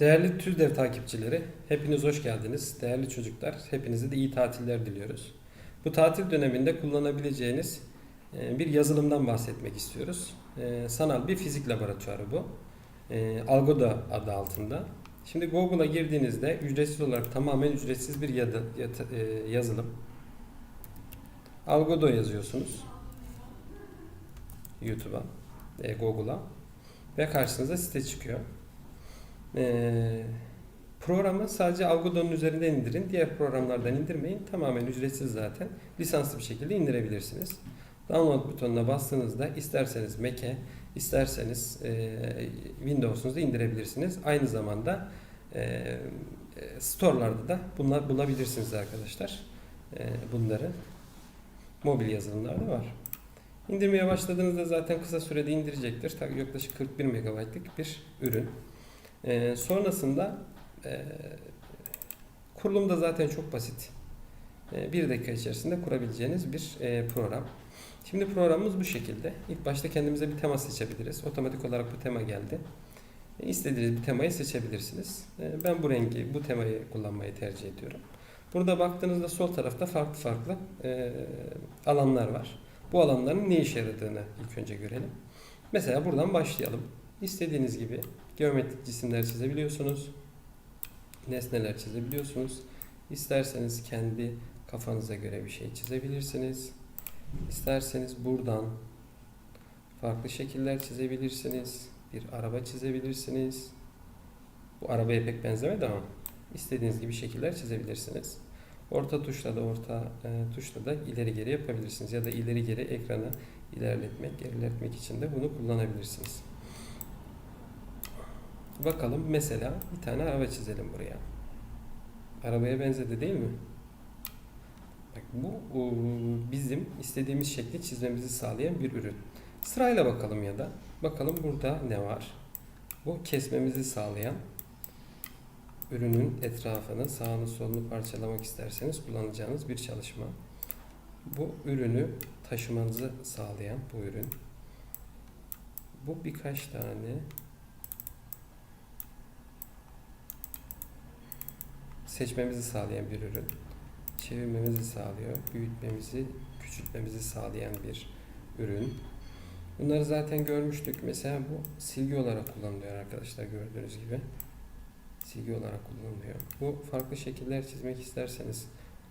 Değerli TÜZDEV takipçileri, hepiniz hoş geldiniz. Değerli çocuklar, hepinize de iyi tatiller diliyoruz. Bu tatil döneminde kullanabileceğiniz e, bir yazılımdan bahsetmek istiyoruz. E, Sanal bir fizik laboratuvarı bu. E, Algoda adı altında. Şimdi Google'a girdiğinizde ücretsiz olarak tamamen ücretsiz bir yazılım. Algodo yazıyorsunuz. YouTube'a, Google'a ve karşınıza site çıkıyor. Ee, programı sadece Algodon'un üzerinden indirin. Diğer programlardan indirmeyin. Tamamen ücretsiz zaten. Lisanslı bir şekilde indirebilirsiniz. Download butonuna bastığınızda isterseniz Mac'e, isterseniz e, Windows'unuzda indirebilirsiniz. Aynı zamanda e, store'larda da bunlar bulabilirsiniz arkadaşlar. E, bunları mobil yazılımlarda var. İndirmeye başladığınızda zaten kısa sürede indirecektir. Tabii yaklaşık 41 MB'lık bir ürün. Ee, sonrasında e, kurulum da zaten çok basit. E, bir dakika içerisinde kurabileceğiniz bir e, program. Şimdi programımız bu şekilde. İlk başta kendimize bir tema seçebiliriz. Otomatik olarak bu tema geldi. E, istediğiniz bir temayı seçebilirsiniz. E, ben bu rengi, bu temayı kullanmayı tercih ediyorum. Burada baktığınızda sol tarafta farklı farklı e, alanlar var. Bu alanların ne işe yaradığını ilk önce görelim. Mesela buradan başlayalım. İstediğiniz gibi geometrik cisimler çizebiliyorsunuz. Nesneler çizebiliyorsunuz. İsterseniz kendi kafanıza göre bir şey çizebilirsiniz. İsterseniz buradan farklı şekiller çizebilirsiniz. Bir araba çizebilirsiniz. Bu arabaya pek benzemedi ama istediğiniz gibi şekiller çizebilirsiniz. Orta tuşla da orta e, tuşla da ileri geri yapabilirsiniz ya da ileri geri ekranı ilerletmek, geriletmek için de bunu kullanabilirsiniz. Bakalım mesela bir tane araba çizelim buraya. Arabaya benzedi değil mi? Bak bu bizim istediğimiz şekli çizmemizi sağlayan bir ürün. Sırayla bakalım ya da bakalım burada ne var? Bu kesmemizi sağlayan ürünün etrafını sağını solunu parçalamak isterseniz kullanacağınız bir çalışma. Bu ürünü taşımanızı sağlayan bu ürün. Bu birkaç tane seçmemizi sağlayan bir ürün. Çevirmemizi sağlıyor, büyütmemizi, küçültmemizi sağlayan bir ürün. Bunları zaten görmüştük. Mesela bu silgi olarak kullanılıyor arkadaşlar gördüğünüz gibi. Silgi olarak kullanılıyor. Bu farklı şekiller çizmek isterseniz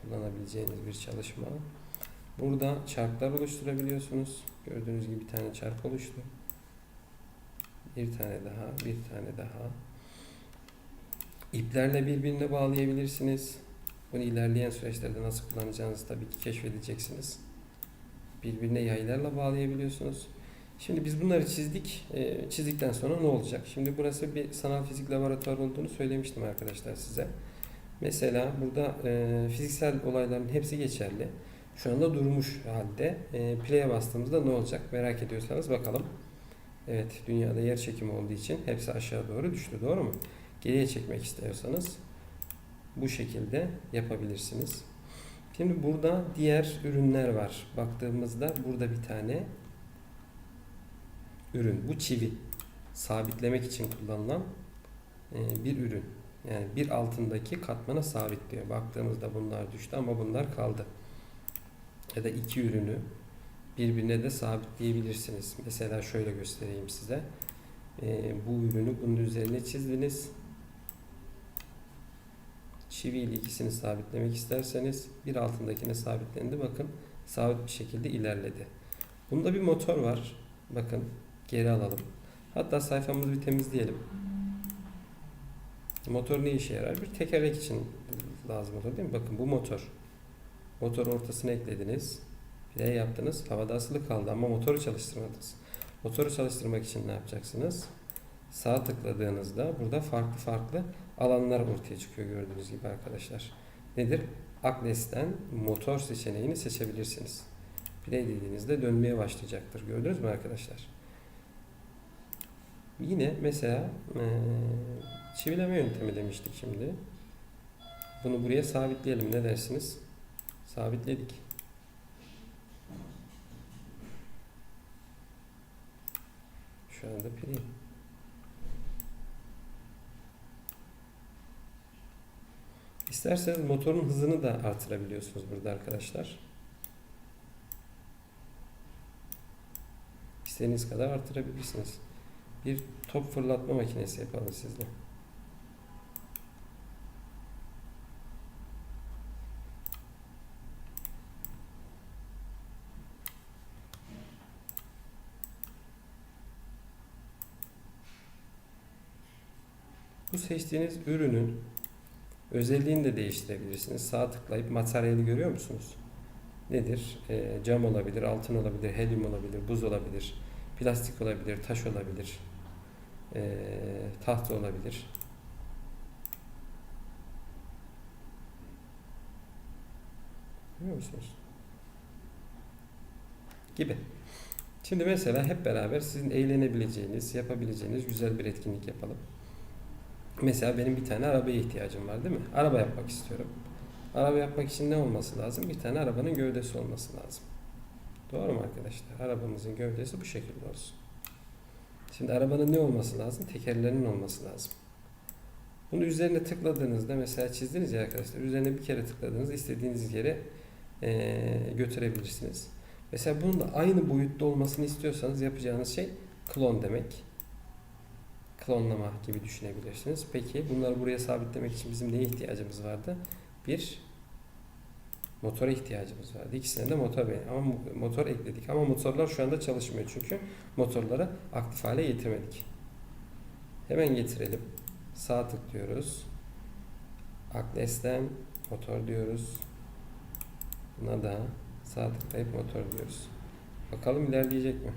kullanabileceğiniz bir çalışma. Burada çarklar oluşturabiliyorsunuz. Gördüğünüz gibi bir tane çark oluştu. Bir tane daha, bir tane daha. İplerle birbirine bağlayabilirsiniz. Bunu ilerleyen süreçlerde nasıl kullanacağınızı tabii ki keşfedeceksiniz. Birbirine yaylarla bağlayabiliyorsunuz. Şimdi biz bunları çizdik. Ee, çizdikten sonra ne olacak? Şimdi burası bir sanal fizik laboratuvarı olduğunu söylemiştim arkadaşlar size. Mesela burada e, fiziksel olayların hepsi geçerli. Şu anda durmuş halde. E, play'e bastığımızda ne olacak? Merak ediyorsanız bakalım. Evet, dünyada yer çekimi olduğu için hepsi aşağı doğru düştü. Doğru mu? Geriye çekmek istiyorsanız bu şekilde yapabilirsiniz. Şimdi burada diğer ürünler var. Baktığımızda burada bir tane ürün. Bu çivi. Sabitlemek için kullanılan e, bir ürün. Yani bir altındaki katmana sabitliyor. Baktığımızda bunlar düştü ama bunlar kaldı. Ya da iki ürünü birbirine de sabitleyebilirsiniz. Mesela şöyle göstereyim size. E, bu ürünü bunun üzerine çizdiniz. Çivi ile ikisini sabitlemek isterseniz bir altındakine sabitlendi. Bakın sabit bir şekilde ilerledi. Bunda bir motor var. Bakın geri alalım. Hatta sayfamızı bir temizleyelim. Motor ne işe yarar? Bir tekerlek için lazım olur değil mi? Bakın bu motor. Motor ortasına eklediniz. Play yaptınız. Havada asılı kaldı ama motoru çalıştırmadınız. Motoru çalıştırmak için ne yapacaksınız? Sağ tıkladığınızda burada farklı farklı alanlar ortaya çıkıyor gördüğünüz gibi arkadaşlar. Nedir? Akles'ten motor seçeneğini seçebilirsiniz. Play dediğinizde dönmeye başlayacaktır. Gördünüz mü arkadaşlar? Yine mesela eee, çivileme yöntemi demiştik şimdi. Bunu buraya sabitleyelim. Ne dersiniz? Sabitledik. Şu anda play. İsterseniz motorun hızını da artırabiliyorsunuz burada arkadaşlar. İstediğiniz kadar artırabilirsiniz. Bir top fırlatma makinesi yapalım sizle. Bu seçtiğiniz ürünün özelliğini de değiştirebilirsiniz. Sağ tıklayıp materyali görüyor musunuz? Nedir? Ee, cam olabilir, altın olabilir, helyum olabilir, buz olabilir, plastik olabilir, taş olabilir, ee, tahta olabilir. Görüyor musunuz? Gibi. Şimdi mesela hep beraber sizin eğlenebileceğiniz, yapabileceğiniz güzel bir etkinlik yapalım. Mesela benim bir tane arabaya ihtiyacım var değil mi? Araba yapmak istiyorum. Araba yapmak için ne olması lazım? Bir tane arabanın gövdesi olması lazım. Doğru mu arkadaşlar? Arabamızın gövdesi bu şekilde olsun. Şimdi arabanın ne olması lazım? Tekerlerinin olması lazım. Bunu üzerine tıkladığınızda mesela çizdiniz ya arkadaşlar. Üzerine bir kere tıkladığınızda istediğiniz yere eee, götürebilirsiniz. Mesela bunun da aynı boyutta olmasını istiyorsanız yapacağınız şey klon demek klonlama gibi düşünebilirsiniz. Peki bunları buraya sabitlemek için bizim neye ihtiyacımız vardı? Bir motora ihtiyacımız vardı. İkisine de motor ama mo- motor ekledik. Ama motorlar şu anda çalışmıyor çünkü motorları aktif hale getirmedik. Hemen getirelim. Sağ tıklıyoruz. Akles'ten motor diyoruz. Buna da sağ tıklayıp motor diyoruz. Bakalım ilerleyecek mi?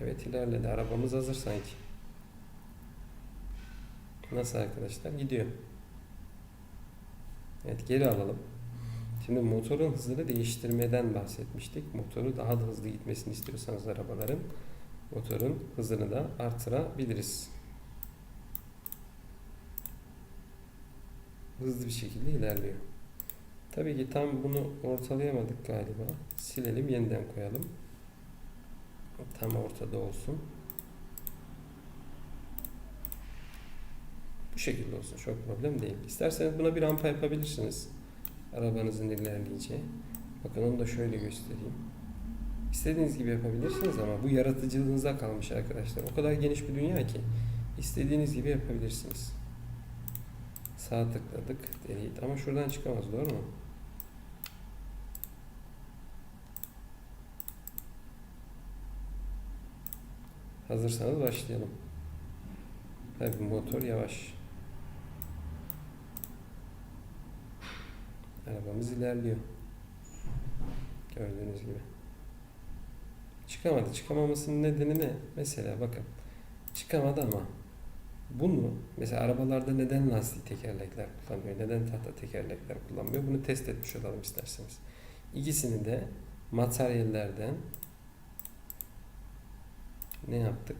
Evet ilerledi. Arabamız hazır sanki. Nasıl arkadaşlar? Gidiyor. Evet geri alalım. Şimdi motorun hızını değiştirmeden bahsetmiştik. Motoru daha da hızlı gitmesini istiyorsanız arabaların motorun hızını da artırabiliriz. Hızlı bir şekilde ilerliyor. Tabii ki tam bunu ortalayamadık galiba. Silelim yeniden koyalım. Tam ortada olsun. Bu şekilde olsun. Çok problem değil. İsterseniz buna bir rampa yapabilirsiniz. Arabanızın ilerleyeceği. Bakın onu da şöyle göstereyim. İstediğiniz gibi yapabilirsiniz ama bu yaratıcılığınıza kalmış arkadaşlar. O kadar geniş bir dünya ki istediğiniz gibi yapabilirsiniz. Sağ tıkladık. Delete. Ama şuradan çıkamaz doğru mu? Hazırsanız başlayalım. Tabii motor yavaş. Arabamız ilerliyor. Gördüğünüz gibi. Çıkamadı. Çıkamamasının nedeni ne? Mesela bakın. Çıkamadı ama bunu mesela arabalarda neden lastik tekerlekler kullanmıyor? Neden tahta tekerlekler kullanmıyor? Bunu test etmiş olalım isterseniz. İkisini de materyallerden ne yaptık?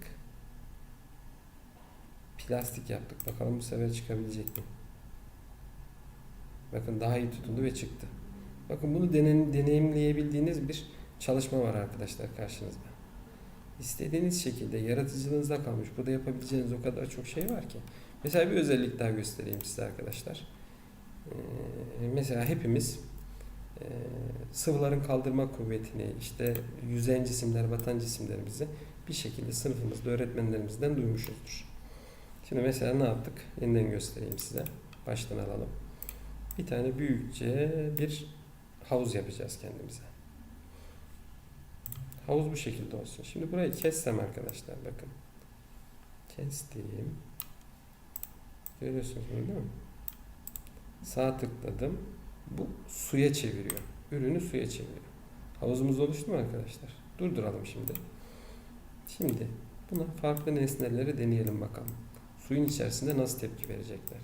Plastik yaptık. Bakalım bu sefer çıkabilecek mi? Bakın daha iyi tutundu ve çıktı. Bakın bunu deneyimleyebildiğiniz bir çalışma var arkadaşlar karşınızda. İstediğiniz şekilde yaratıcılığınızda kalmış. Burada yapabileceğiniz o kadar çok şey var ki. Mesela bir özellik daha göstereyim size arkadaşlar. Ee, mesela hepimiz e, sıvıların kaldırma kuvvetini, işte yüzeyen cisimler, batan cisimlerimizi bir şekilde sınıfımızda öğretmenlerimizden duymuşuzdur. Şimdi mesela ne yaptık? Yeniden göstereyim size. Baştan alalım. Bir tane büyükçe bir havuz yapacağız kendimize. Havuz bu şekilde olsun. Şimdi burayı kessem arkadaşlar bakın. Kestim. Görüyorsunuz bunu değil mi? Sağ tıkladım. Bu suya çeviriyor. Ürünü suya çeviriyor. Havuzumuz oluştu mu arkadaşlar? Durduralım şimdi. Şimdi buna farklı nesneleri deneyelim bakalım. Suyun içerisinde nasıl tepki verecekler?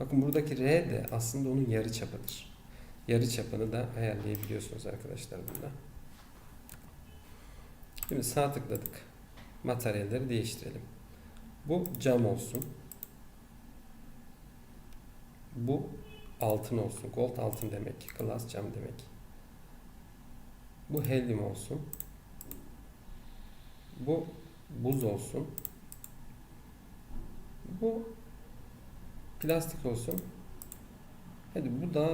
Bakın buradaki R de aslında onun yarı çapıdır. Yarı çapını da ayarlayabiliyorsunuz arkadaşlar bunda. Şimdi sağ tıkladık. Materyalleri değiştirelim. Bu cam olsun. Bu altın olsun. Gold altın demek. Glass cam demek. Bu helyum olsun. Bu buz olsun. Bu plastik olsun. Hadi bu da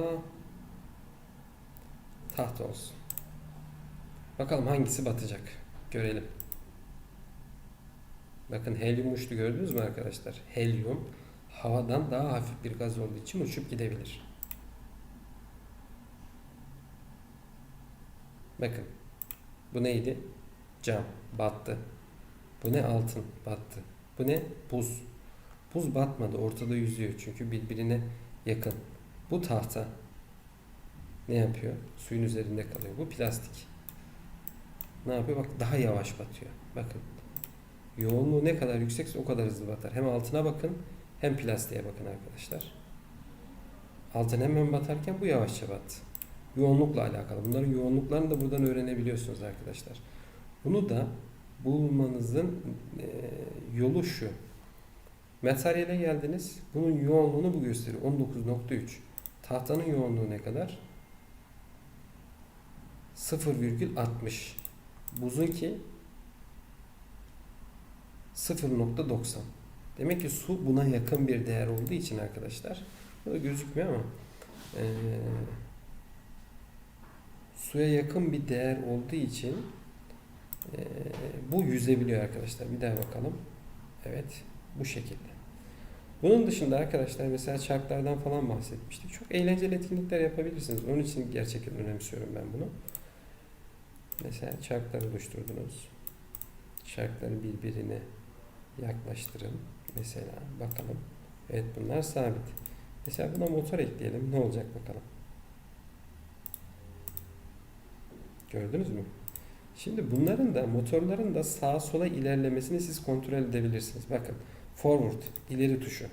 tahta olsun. Bakalım hangisi batacak. Görelim. Bakın helyum uçtu gördünüz mü arkadaşlar? Helyum havadan daha hafif bir gaz olduğu için uçup gidebilir. Bakın. Bu neydi? Cam. Battı. Bu ne? Altın. Battı. Bu ne? Buz. Buz batmadı. Ortada yüzüyor. Çünkü birbirine yakın. Bu tahta ne yapıyor? Suyun üzerinde kalıyor. Bu plastik. Ne yapıyor? Bak daha yavaş batıyor. Bakın. Yoğunluğu ne kadar yüksekse o kadar hızlı batar. Hem altına bakın hem plastiğe bakın arkadaşlar. Altın hemen batarken bu yavaşça battı. Yoğunlukla alakalı. Bunların yoğunluklarını da buradan öğrenebiliyorsunuz arkadaşlar. Bunu da bulmanızın yolu şu. Materyale geldiniz. Bunun yoğunluğunu bu gösteriyor. 19.3. Tahtanın yoğunluğu ne kadar? 0,60. Buzunki 0.90. Demek ki su buna yakın bir değer olduğu için arkadaşlar. Burada gözükmüyor ama eee, suya yakın bir değer olduğu için eee, bu yüzebiliyor arkadaşlar. Bir daha bakalım. Evet. Bu şekilde. Bunun dışında arkadaşlar mesela çarklardan falan bahsetmiştik. Çok eğlenceli etkinlikler yapabilirsiniz. Onun için gerçekten önemsiyorum ben bunu. Mesela çarklar oluşturdunuz. Çarkları birbirine yaklaştırın. Mesela bakalım. Evet bunlar sabit. Mesela buna motor ekleyelim. Ne olacak bakalım. Gördünüz mü? Şimdi bunların da motorların da sağa sola ilerlemesini siz kontrol edebilirsiniz. Bakın forward ileri tuşu.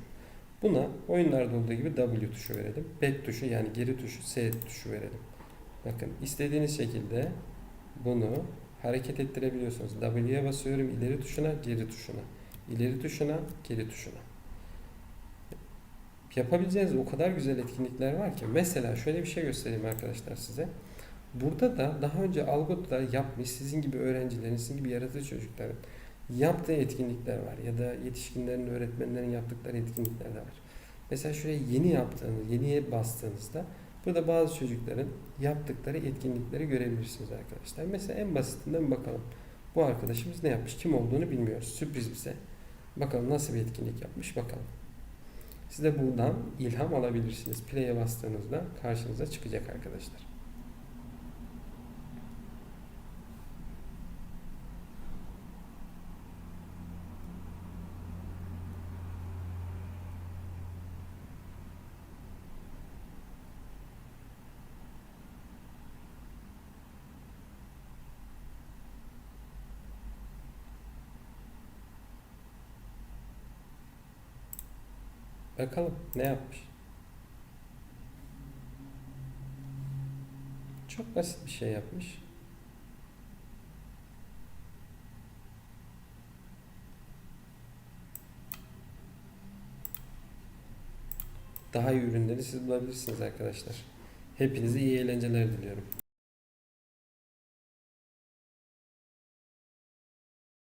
Buna oyunlarda olduğu gibi W tuşu verelim. Back tuşu yani geri tuşu S tuşu verelim. Bakın istediğiniz şekilde bunu hareket ettirebiliyorsunuz. W'ye basıyorum ileri tuşuna, geri tuşuna. İleri tuşuna, geri tuşuna. Yapabileceğiniz o kadar güzel etkinlikler var ki. Mesela şöyle bir şey göstereyim arkadaşlar size. Burada da daha önce Algo'da yapmış sizin gibi öğrencilerin, sizin gibi yaratıcı çocukların yaptığı etkinlikler var. Ya da yetişkinlerin, öğretmenlerin yaptıkları etkinlikler de var. Mesela şuraya yeni yaptığınız, yeniye bastığınızda burada bazı çocukların yaptıkları etkinlikleri görebilirsiniz arkadaşlar. Mesela en basitinden bakalım. Bu arkadaşımız ne yapmış? Kim olduğunu bilmiyoruz. Sürpriz bize. Bakalım nasıl bir etkinlik yapmış bakalım. Siz de buradan ilham alabilirsiniz. Play'e bastığınızda karşınıza çıkacak arkadaşlar. Bakalım ne yapmış. Çok basit bir şey yapmış. Daha iyi ürünleri siz bulabilirsiniz arkadaşlar. Hepinize iyi eğlenceler diliyorum.